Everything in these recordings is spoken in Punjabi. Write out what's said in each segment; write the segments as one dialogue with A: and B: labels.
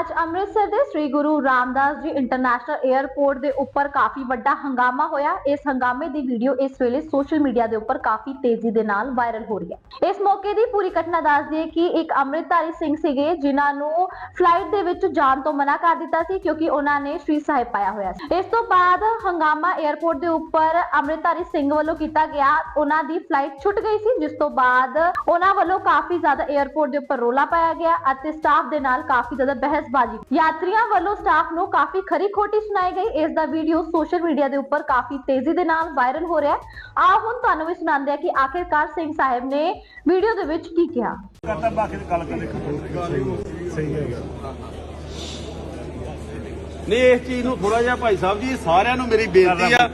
A: ਅੱਜ ਅੰਮ੍ਰਿਤਸਰ ਦੇ ਸ੍ਰੀ ਗੁਰੂ ਰਾਮਦਾਸ ਜੀ ਇੰਟਰਨੈਸ਼ਨਲ 에ਅਰਪੋਰਟ ਦੇ ਉੱਪਰ ਕਾਫੀ ਵੱਡਾ ਹੰਗਾਮਾ ਹੋਇਆ। ਇਸ ਹੰਗਾਮੇ ਦੀ ਵੀਡੀਓ ਇਸ ਵੇਲੇ ਸੋਸ਼ਲ ਮੀਡੀਆ ਦੇ ਉੱਪਰ ਕਾਫੀ ਤੇਜ਼ੀ ਦੇ ਨਾਲ ਵਾਇਰਲ ਹੋ ਰਹੀ ਹੈ। ਇਸ ਮੌਕੇ ਦੀ ਪੂਰੀ ਘਟਨਾ ਦੱਸਦੀ ਹੈ ਕਿ ਇੱਕ ਅੰਮ੍ਰਿਤਧਾਰੀ ਸਿੰਘ ਸੀਗੇ, ਜਿਨ੍ਹਾਂ ਨੂੰ ਫਲਾਈਟ ਦੇ ਵਿੱਚ ਜਾਣ ਤੋਂ ਮਨਾ ਕਰ ਦਿੱਤਾ ਸੀ, ਕਿਉਂਕਿ ਉਹਨਾਂ ਨੇ ਸ਼੍ਰੀ ਸਾਹਿਬ ਪਾਇਆ ਹੋਇਆ ਸੀ। ਇਸ ਤੋਂ ਬਾਅਦ ਹੰਗਾਮਾ 에ਅਰਪੋਰਟ ਦੇ ਉੱਪਰ ਅੰਮ੍ਰਿਤਧਾਰੀ ਸਿੰਘ ਵੱਲੋਂ ਕੀਤਾ ਗਿਆ। ਉਹਨਾਂ ਦੀ ਫਲਾਈਟ ਛੁੱਟ ਗਈ ਸੀ, ਜਿਸ ਤੋਂ ਬਾਅਦ ਉਹਨਾਂ ਵੱਲੋਂ ਕਾਫੀ ਜ਼ਿਆਦਾ 에ਅਰਪੋਰਟ ਦੇ ਉੱਪਰ ਰੋਲਾ ਪਾਇਆ ਗਿਆ ਅਤੇ ਸਟਾਫ ਦੇ ਨਾਲ ਕਾਫੀ ਜ਼ਿਆਦਾ ਬਹਿਸ ਬਹਿਸਬਾਜ਼ੀ ਯਾਤਰੀਆਂ ਵੱਲੋਂ ਸਟਾਫ ਨੂੰ ਕਾਫੀ ਖਰੀ ਖੋਟੀ ਸੁਣਾਈ ਗਈ। ਇਸ ਦਾ ਵੀਡੀਓ ਸੋਸ਼ਲ ਮੀਡੀਆ ਦੇ ਉੱਪਰ ਕਾਫੀ ਤੇਜ਼ੀ ਦੇ ਨਾਲ ਵਾਇਰਲ ਹੋ ਰਿਹਾ ਹੈ। ਆਓ ਹੁਣ ਤੁਹਾਨੂੰ ਵੀ ਸੁਣਾਉਂਦੇ ਆ ਕਿ ਆਖਿਰਕਾਰ ਸਿੰਘ ਸਾਹਿਬ ਨੇ ਵੀਡੀਓ ਦੇ ਵਿੱਚ ਕੀ ਕਿਹਾ।
B: ਕਰਦਾ ਬਾਕੀ ਦੀ ਗੱਲ ਕਰੇ ਸਹੀ ਹੈਗਾ
C: ਨਹੀਂ ਇਸ ਚੀਜ਼ ਨੂੰ ਥੋੜਾ ਜਿਹਾ ਭਾਈ ਸਾਹਿਬ ਜੀ ਸਾਰਿਆਂ ਨੂੰ ਮੇਰੀ ਬੇਨਤੀ ਆ।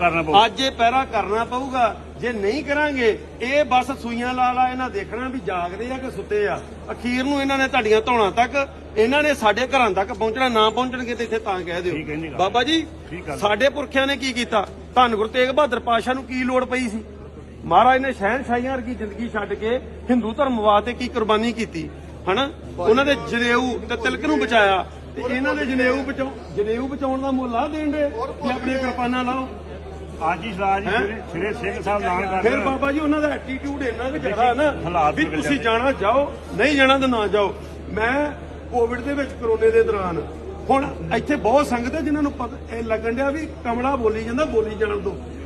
C: ਅੱਜ ਇਹ ਪਹਿਰਾ ਕਰਨਾ ਪਊਗਾ। ਜੇ ਨਹੀਂ ਕਰਾਂਗੇ ਇਹ ਬਸ ਸੂਈਆਂ ਲਾ ਲਾ ਇਹਨਾਂ ਦੇਖਣਾ ਵੀ ਜਾਗਦੇ ਆ ਕਿ ਸੁੱਤੇ ਆ। ਅਖੀਰ ਨੂੰ ਇਹਨਾਂ ਨੇ ਤੁਹਾਡੀਆਂ ਧੌਣਾ ਤੱਕ ਇਹਨਾਂ ਨੇ ਸਾਡੇ ਘਰਾਂ ਤੱਕ ਪਹੁੰਚਣਾ ਨਾ ਪਹੁੰਚਣਗੇ ਤੇ ਇੱਥੇ ਤਾਂ ਕਹਿ ਦਿਓ। ਬਾਬਾ ਜੀ। ਸਾਡੇ ਪੁਰਖਿਆਂ ਨੇ ਕੀ ਕੀਤਾ? ਧੰਨ ਗੁਰੂ ਤੇਗ ਬਹਾਦਰ ਪਾਸ਼ਾ ਨੂੰ ਕੀ ਲੋੜ ਪਈ ਸੀ? ਮਹਾਰਾਜ ਨੇ ਸ਼ਹਿਨਸ਼ਾਹੀਆਂ ਵਰਗੀ ਜ਼ਿੰਦਗੀ ਛੱਡ ਕੇ ਹਿੰਦੂ ਧਰਮ ਵਾਸਤੇ ਕੀ ਕੁਰਬਾਨੀ ਕੀਤੀ? ਹਨਾ? ਉਹਨਾਂ ਦੇ ਜਨੇਊ ਤੇ ਤਿਲਕ ਨੂੰ ਬਚਾਇਆ। ਤੇ ਇਹਨਾਂ ਦੇ ਜਨੇਊ ਬਚਾਉ ਜਨੇਊ ਬਚਾਉਣ ਦਾ ਮੁੱਲ ਆ ਦੇਣ ਦੇ। ਕਿ ਆਪਣੀਆਂ ਕਿਰਪਾਨਾਂ ਲਾਓ।
B: ਅੱਜ ਹੀ ਸਲਾਹ ਜੀ
C: ਹੈਂ?
B: ਸਵੇਰੇ ਸਵੇਰੇ ਸਿੰਘ ਸਾਹਿਬ ਐਲਾਨ ਕਰ
C: ਫਿਰ ਬਾਬਾ ਜੀ ਉਹਨਾਂ ਦਾ ਐਟੀਟਿਊਡ ਇੰਨਾ ਕਿ ਜ਼ਿਆਦਾ ਨਾ
B: ਹਾਲਾਤ
C: ਵੀ ਤੁਸੀਂ। ਜਾਣਾ ਜਾਓ ਨਹੀਂ ਜਾਣਾ ਤਾਂ ਨਾ ਜਾਓ। ਮੈਂ ਕੋਵਿਡ ਦੇ ਵਿੱਚ ਕਰੋਨੇ ਦੇ ਦੌਰਾਨ ਹੁਣ ਇੱਥੇ ਬਹੁਤ ਸੰਗਤ ਹੈ ਜਿਨ੍ਹਾਂ ਨੂੰ ਪਤਾ ਇਹ ਲੱਗਣ ਡਿਆ ਵੀ ਕਮਲਾ ਬੋਲੀ ਜਾਂਦਾ ਬੋਲੀ ਜਾਣ ਤੋਂ।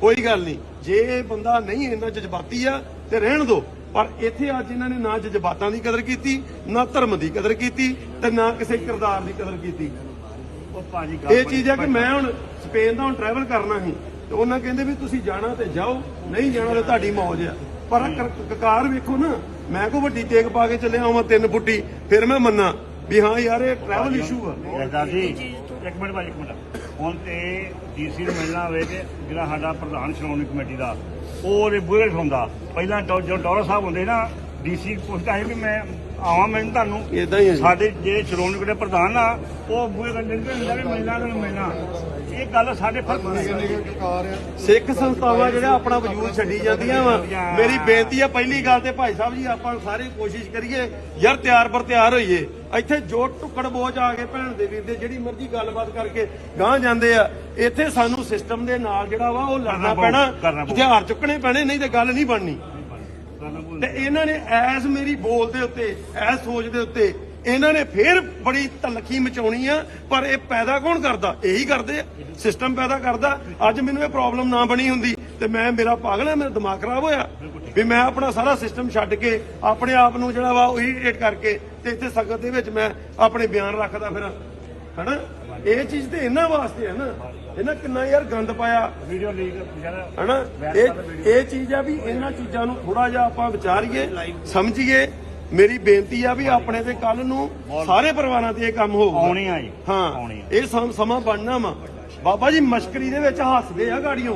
C: ਕੋਈ ਗੱਲ ਨਹੀਂ। ਜੇ ਇਹ ਬੰਦਾ ਨਹੀਂ ਇੰਨਾ ਜਜ਼ਬਾਤੀ ਆ ਤੇ ਰਹਿਣ ਦਿਓ ਪਰ ਇੱਥੇ ਅੱਜ ਇਹਨਾਂ ਨੇ ਨਾ ਜਜ਼ਬਾਤਾਂ ਦੀ ਕਦਰ ਕੀਤੀ ਨਾ ਧਰਮ ਦੀ ਕਦਰ ਕੀਤੀ ਤੇ ਨਾ ਕਿਸੇ ਕਿਰਦਾਰ ਦੀ ਕਦਰ ਕੀਤੀ। ਇਹ ਚੀਜ਼ ਹੈ ਕਿ ਮੈਂ ਹੁਣ ਸਪੇਨ ਦਾ ਹੁਣ ਟਰੈਵਲ ਕਰਨਾ ਸੀ ਤੇ ਉਹਨਾਂ ਕਹਿੰਦੇ ਵੀ ਤੁਸੀਂ ਜਾਣਾ ਤੇ ਜਾਓ ਨਹੀਂ ਜਾਣਾ ਤੇ ਤੁਹਾਡੀ ਮੌਜ ਆ। ਪਰ ਕਕਾਰ ਵੇਖੋ ਨਾ ਮੈਂ ਕੋ ਵੱਡੀ ਤੇਗ ਪਾ ਕੇ ਚੱਲਿਆ ਹਾਂ ਤਿੰਨ ਬੁੱਟੀ ਫਿਰ ਮੈਂ ਮੰਨਾਂ ਵੀ ਹਾਂ ਯਾਰ ਇਹ ਟਰੈਵਲ ਇਸ਼ੂ ਆ।
B: ਇੱਕ ਮਿੰਟ ਭਾਜੀ ਇੱਕ ਮਿੰਟ। ਹੁਣ ਤੇ ਡੀਸੀ ਨੂੰ ਮਿਲਣਾ ਹੋਵੇ ਤੇ ਜਿਹੜਾ ਸਾਡਾ ਪ੍ਰਧਾਨ ਸ਼੍ਰੋਮਣੀ ਕਮੇਟੀ ਦਾ, ਉਹ ਉਹਦੇ ਬੁਰੇ ਹੁੰਦਾ ਪਹਿਲਾਂ ਟੋ- ਜਦੋਂ ਟੌਰਾ ਸਾਹਿਬ ਹੁੰਦੇ ਨਾ ਡੀਸੀ ਪੁੱਛਦਾ ਹੈ ਵੀ ਮੈਂ ਆਵਾਂ ਮੈਨੂੰ ਤੁਹਾਨੂੰ।
C: ਇਦਾਂ ਹੀ ਹੈ ਜੀ।
B: ਸਾਡੇ ਜਿਹੜੇ ਸ਼੍ਰੋਮਣੀ ਕਮੇਟੀ ਦੇ ਪ੍ਰਧਾਨ ਆ ਉਹ ਬੂਹੇ ਕੰਡੇ ਨਹੀਂ ਹੁੰਦਾ ਵੀ ਮਿਲਣਾ ਤੇ ਮਿਲਣਾ। ਇਹ ਗੱਲ ਸਾਡੇ ਫ਼ਰਕ
C: ਸਿੱਖ ਸੰਸਥਾਵਾਂ ਜਿਹੜਾ ਆਪਣਾ ਵਜੂਦ ਛੱਡੀ ਜਾਂਦੀਆਂ ਵਾ। ਮੇਰੀ ਬੇਨਤੀ ਆ ਪਹਿਲੀ ਗੱਲ ਤੇ ਭਾਈ ਸਾਹਿਬ ਜੀ ਆਪਾਂ ਸਾਰੇ ਕੋਸ਼ਿਸ਼ ਕਰੀਏ ਯਾਰ ਤਿਆਰ ਪਰ ਤਿਆਰ ਹੋਈਏ। ਇੱਥੇ ਜੋ ਟੁੱਕੜ ਬੋਝ ਆ ਗਏ ਭੈਣ ਦੇ ਵੀਰ ਦੇ ਜਿਹੜੀ ਮਰਜ਼ੀ ਗੱਲਬਾਤ ਕਰਕੇ ਗਾਂ ਜਾਂਦੇ ਆ। ਇੱਥੇ ਸਾਨੂੰ ਸਿਸਟਮ ਦੇ ਨਾਲ ਜਿਹੜਾ ਵਾ ਉਹ ਲੜਨਾ
B: ਕਰਨਾ ਪਊ,
C: ਪੈਣਾ।
B: ਕਰਨਾ ਪਊ।
C: ਹਥਿਆਰ ਚੁੱਕਣੇ ਪੈਣੇ ਨਹੀਂ ਤੇ ਗੱਲ ਨਹੀਂ ਬਣਨੀ। ਤੇ ਇਹਨਾਂ ਨੇ ਐਸ ਮੇਰੀ ਬੋਲ ਦੇ ਉੱਤੇ ਐਸ ਸੋਚ ਦੇ ਉੱਤੇ ਇਹਨਾਂ ਨੇ ਫੇਰ ਬੜੀ ਤਲਖੀ ਮਚਾਉਣੀ ਆ ਪਰ ਇਹ ਪੈਦਾ ਕੌਣ ਕਰਦਾ? ਇਹੀ ਕਰਦੇ ਆ। ਸਿਸਟਮ ਪੈਦਾ ਕਰਦਾ। ਅੱਜ ਮੈਨੂੰ ਇਹ ਪ੍ਰੋਬਲਮ ਨਾ ਬਣੀ ਹੁੰਦੀ ਤੇ ਮੈਂ ਮੇਰਾ ਪਾਗਲ ਹੈ ਮੇਰਾ ਦਿਮਾਗ ਖਰਾਬ ਹੋਇਆ। ਵੀ ਮੈਂ ਆਪਣਾ ਸਾਰਾ ਸਿਸਟਮ ਛੱਡ ਕੇ ਆਪਣੇ ਆਪ ਨੂੰ ਜਿਹੜਾ ਵਾ ਉਹੀ ਕਰਕੇ ਤੇ ਇੱਥੇ ਸੰਗਤ ਦੇ ਵਿੱਚ ਮੈਂ ਆਪਣੇ ਬਿਆਨ ਰੱਖਦਾ ਫਿਰ। ਹਨਾ? ਇਹ ਚੀਜ਼ ਤੇ ਇਹਨਾਂ ਵਾਸਤੇ ਹੈ ਨਾ। ਇਹਨਾਂ ਕਿੰਨਾ ਯਾਰ ਗੰਦ ਪਾਇਆ।
B: ਵੀਡੀਓ ਲੀਕ
C: ਹਨਾ? ਇਹ ਇਹ ਚੀਜ਼ ਆ ਵੀ ਇਹਨਾਂ ਚੀਜ਼ਾਂ ਨੂੰ ਥੋੜਾ ਜਿਹਾ ਆਪਾਂ ਵਿਚਾਰੀਏ ਸਮਝੀਏ। ਮੇਰੀ ਬੇਨਤੀ ਆ ਵੀ ਆਪਣੇ ਤੇ ਕੱਲ ਨੂੰ ਸਾਰੇ ਪਰਿਵਾਰਾਂ ਤੇ ਇਹ ਕੰਮ ਹੋਊਗਾ।
B: ਆਉਣੀ ਆ ਜੀ।
C: ਹਾਂ ਇਹ ਸਮਾਂ ਬਣਨਾ ਵਾ। ਬਾਬਾ ਜੀ ਮਸ਼ਕਰੀ ਦੇ ਵਿੱਚ ਹੱਸਦੇ ਆ ਗਾੜੀਆਂ